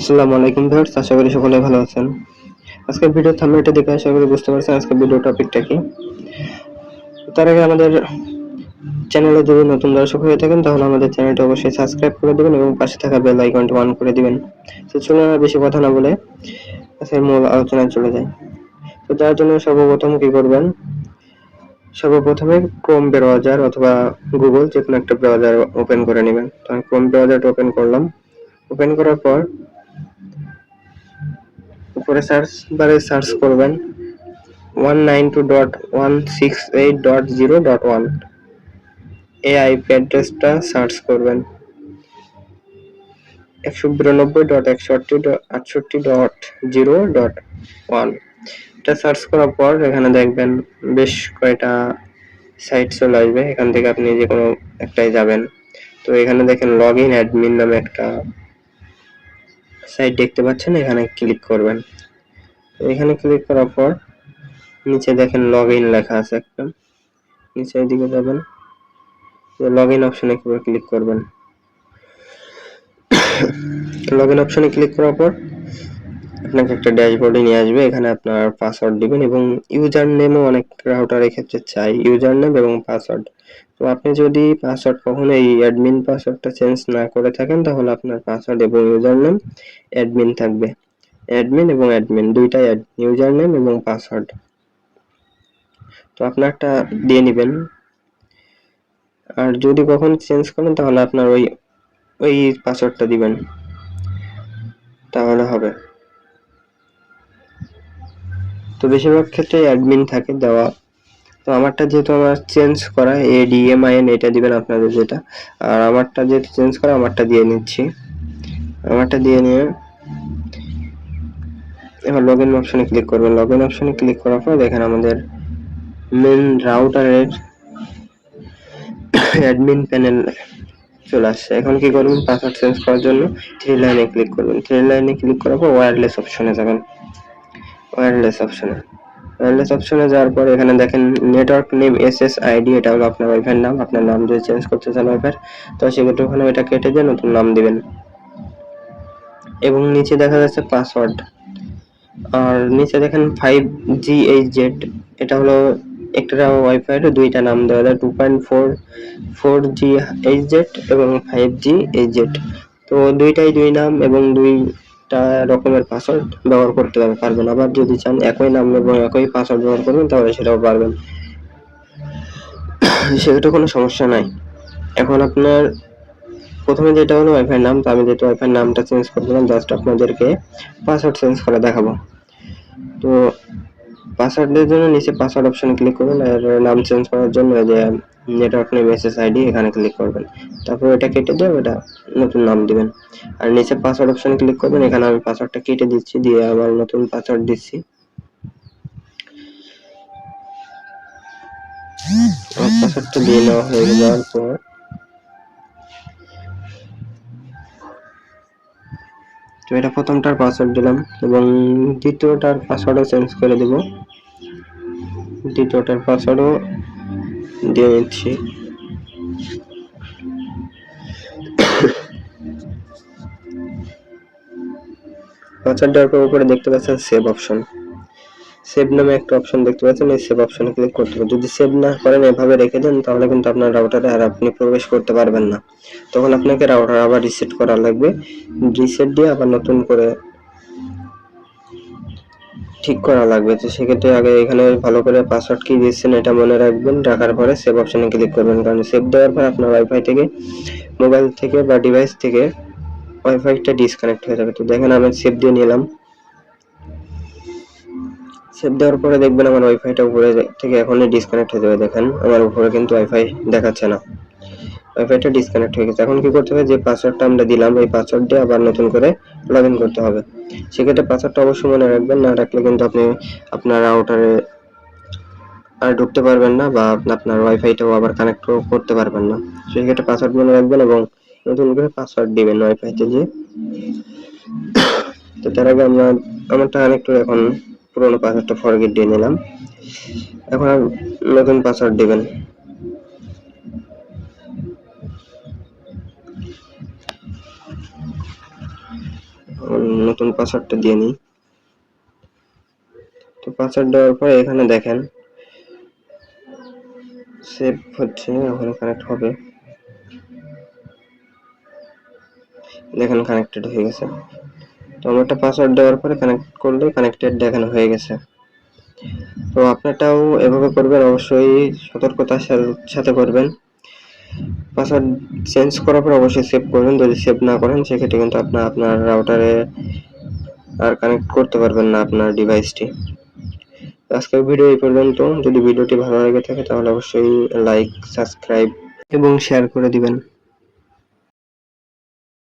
আসসালামু আলাইকুম ভিউয়ার্স, আশা করি সকলে ভালো আছেন। আজকের ভিডিও থাম্বনেলটা দেখে আশা করি বুঝতে পারছেন আজকের ভিডিও টপিকটা কি। তার আগে আমাদের চ্যানেলে যদি নতুন দর্শক হয়ে থাকেন, তাহলে আমাদের চ্যানেলটা অবশ্যই সাবস্ক্রাইব করে দিবেন এবং পাশে থাকা বেল আইকনটি অন করে দিবেন। তো চলুন আর বেশি কথা না বলে আজকের মূল আলোচনায় চলে যাই। তো তার জন্য সর্বপ্রথম কি করবেন? সর্বপ্রথমে ক্রোম ব্রাউজার অথবা গুগল যে কোনো একটা ব্রাউজার ওপেন করে নেবেন। তো আমি ক্রোম ব্রাউজারটা ওপেন করলাম। ওপেন করার পর উপরে সার্চ বারে সার্চ করবেন one nine two dot one six eight dot zero dot one এই আইপি অ্যাড্রেসটা সার্চ করবেন। একশো বিরানব্বই ডট একষট্টি আটষট্টি ডট জিরো ডট ওয়ান এটা সার্চ করার পর এখানে দেখবেন বেশ কয়টা সাইট চলে আসবে। এখান থেকে আপনি যে কোনো একটাই যাবেন। তো এখানে দেখেন লগ ইন অ্যাডমিন নামে একটা সাইট দেখতে পাচ্ছেন, এখানে ক্লিক করবেন। এখানে ক্লিক করার পর নিচে দেখেন লগ ইন লেখা আছে একটা। নিচের দিকে যাবেন লগ ইন অপশনে ক্লিক করবেন। লগ ইন অপশনে ক্লিক করার পর আপনাকে একটা ড্যাশবোর্ডে নিয়ে আসবে, এখানে আপনার পাসওয়ার্ড দিবেন এবং ইউজার নেমও অনেক রাউটার এক্ষেত্রে চাই। ইউজার নেম এবং পাসওয়ার্ড তো আপনি যদি পাসওয়ার্ড কখনো এই অ্যাডমিন পাসওয়ার্ডটা চেঞ্জ না করে থাকেন, তাহলে আপনার পাসওয়ার্ড এবং ইউজার নেম অ্যাডমিন থাকবে। অ্যাডমিন এবং অ্যাডমিন দুইটাই ইউজার নেম এবং পাসওয়ার্ড তো আপনারটা দিয়ে নেবেন। আর যদি কখন চেঞ্জ করেন, তাহলে আপনার ওই ওই পাসওয়ার্ডটা দিবেন। তাহলে হবে। তো বেশিরভাগ ক্ষেত্রে অ্যাডমিন থাকে দেওয়া। তো আমারটা যেহেতু আমার চেঞ্জ করা A D M I DMIN এটা দিবেন আপনাদের যেটা। আর আমারটা যেহেতু চেঞ্জ করা, আমারটা দিয়ে নিচ্ছি। আমারটা দিয়ে নিয়ে এবার লগ ইন অপশনে ক্লিক করবেন। লগ ইন অপশনে ক্লিক করার পর দেখেন আমাদের মেন রাউটারের অ্যাডমিন প্যানেল চলে আসছে। এখন কি করবেন? পাসওয়ার্ড চেঞ্জ করার জন্য থ্রি লাইনে ক্লিক করবেন। থ্রি লাইনে ক্লিক করার পর ওয়্যারলেস অপশনে যাবেন। ওয়্যারলেস অপশনে ওয়্যারলেস অপশনে যাওয়ার পর এখানে দেখেন network name S S ID এটা হলো আপনার ওয়াইফাইয়ের নাম, আপনার নাম যদি চেঞ্জ করতে চান ওয়াইফাই তো সেক্ষেত্রে ওখানে এটা কেটে দিয়ে নতুন নাম দিবেন। এবং নিচে দেখা যাচ্ছে পাসওয়ার্ড আর নিচে দেখেন ফাইভ জি এইচ জেড এটা হলো একটা ওয়াইফাইয়ের দুইটা নাম দেওয়া যায় two point four four G H Z এবং ফাইভ জি এইচ জেড তো দুইটাই দুই নাম এবং দুইটা রকমের পাসওয়ার্ড ব্যবহার করতে পারবেন আবার যদি চান একই নাম এবং একই পাসওয়ার্ড ব্যবহার করবেন, তাহলে সেটাও পারবেন। সেটা কোনো সমস্যা নাই। এখন আপনার প্রথমে যেটা হলো ওয়াইফাই নাম, তো আমি যেটা ওয়াইফাই নামটা চেঞ্জ করে দিলাম জাস্ট আপনাদেরকে পাসওয়ার্ড চেঞ্জ করে দেখাবো। তো পাসওয়ার্ডের জন্য নিচে পাসওয়ার্ড অপশনে ক্লিক করুন, আর নাম চেঞ্জ করার জন্য যে নেটওয়ার্ক নেম এসএস আইডি এখানে ক্লিক করবেন। তারপর এটা কেটে দিয়ে এটা নতুন নাম দিবেন। আর নিচে পাসওয়ার্ড অপশনে ক্লিক করবেন, এখানে আমি পাসওয়ার্ডটা কেটে দিচ্ছি, দিয়ে আবার নতুন পাসওয়ার্ড দিচ্ছি। পাসওয়ার্ডটা দিয়ে নেওয়া হয়ে যাওয়ার পর তো এটা প্রথমটার পাসওয়ার্ড দিলাম এবং দ্বিতীয়টার পাসওয়ার্ডও চেঞ্জ করে দেব। দ্বিতীয়টার পাসওয়ার্ডও দিয়ে নিচ্ছি পাসওয়ার্ড দেওয়ার পর উপরে দেখতে পাচ্ছেন সেভ অপশন সেভ নামে একটা অপশন দেখতে পাচ্ছেন, এই সেভ অপশনে ক্লিক করতে হবে। যদি সেভ না করেন, এভাবে রেখে দেন, তাহলে কিন্তু আপনার রাউটারে আর আপনি প্রবেশ করতে পারবেন না। তখন আপনাকে রাউটার আবার রিসেট করা লাগবে। রিসেট দিয়ে আবার নতুন করে ঠিক করা লাগবে। তো সেক্ষেত্রে আগে এখানে ভালো করে পাসওয়ার্ড কি দিচ্ছেন এটা মনে রাখবেন, রাখার পরে সেভ অপশনে ক্লিক করবেন। কারণ সেভ দেওয়ার পর আপনার ওয়াইফাই থেকে মোবাইল থেকে বা ডিভাইস থেকে ওয়াইফাইটা ডিসকানেক্ট হয়ে যাবে। তো দেখেন আমি সেভ দিয়ে নিলাম। সেভ দেওয়ার পরে দেখবেন আমার ওয়াইফাইটা উপরে থেকে এখনই ডিসকানেক্ট হয়ে যাবে। দেখেন, আমার উপরে কিন্তু ওয়াইফাই দেখাচ্ছে না। ওয়াইফাইটা ডিসকানেক্ট হয়ে গেছে। এখন কি করতে হবে? যে পাসওয়ার্ডটা আমরা দিলাম, এই পাসওয়ার্ড দিয়ে আবার নতুন করে লগ করতে হবে। সেক্ষেত্রে পাসওয়ার্ডটা অবশ্যই মনে রাখবেন। না রাখলে কিন্তু আপনি আপনার রাউটারে আর ঢুকতে পারবেন না বা আপনার ওয়াইফাইটাও আবার কানেক্ট করতে পারবেন না। সেক্ষেত্রে পাসওয়ার্ড মনে রাখবেন এবং নতুন করে পাসওয়ার্ড দিবেন ওয়াইফাইতে যে। তো তার আগে আমরা আমারটা কানেক্ট এখন পুরোনো পাসওয়ার্ডটা ফরগেট দিয়ে নিলাম। এখন নতুন পাসওয়ার্ড দিবেন। নতুন পাসওয়ার্ডটা দিয়ে নিই। তো পাসওয়ার্ড দেওয়ার পরে এখানে দেখেন সেভ হচ্ছে ওখানে কানেক্ট হবে। দেখেন কানেক্টেড হয়ে গেছে। তো আমার একটা পাসওয়ার্ড দেওয়ার পরে কানেক্ট করলে কানেক্টেড দেখানো হয়ে গেছে। তো আপনারটাও এভাবে করবেন, অবশ্যই সতর্কতার সাথে করবেন। পাসওয়ার্ড চেঞ্জ করার পর অবশ্যই সেভ করবেন। যদি সেভ না করেন, সেক্ষেত্রে কিন্তু আপনার আপনার রাউটারে আর কানেক্ট করতে পারবেন না আপনার ডিভাইসটি আজকের ভিডিও এই পর্যন্ত। যদি ভিডিওটি ভালো লেগে থাকে, তাহলে অবশ্যই লাইক সাবস্ক্রাইব এবং শেয়ার করে দিবেন।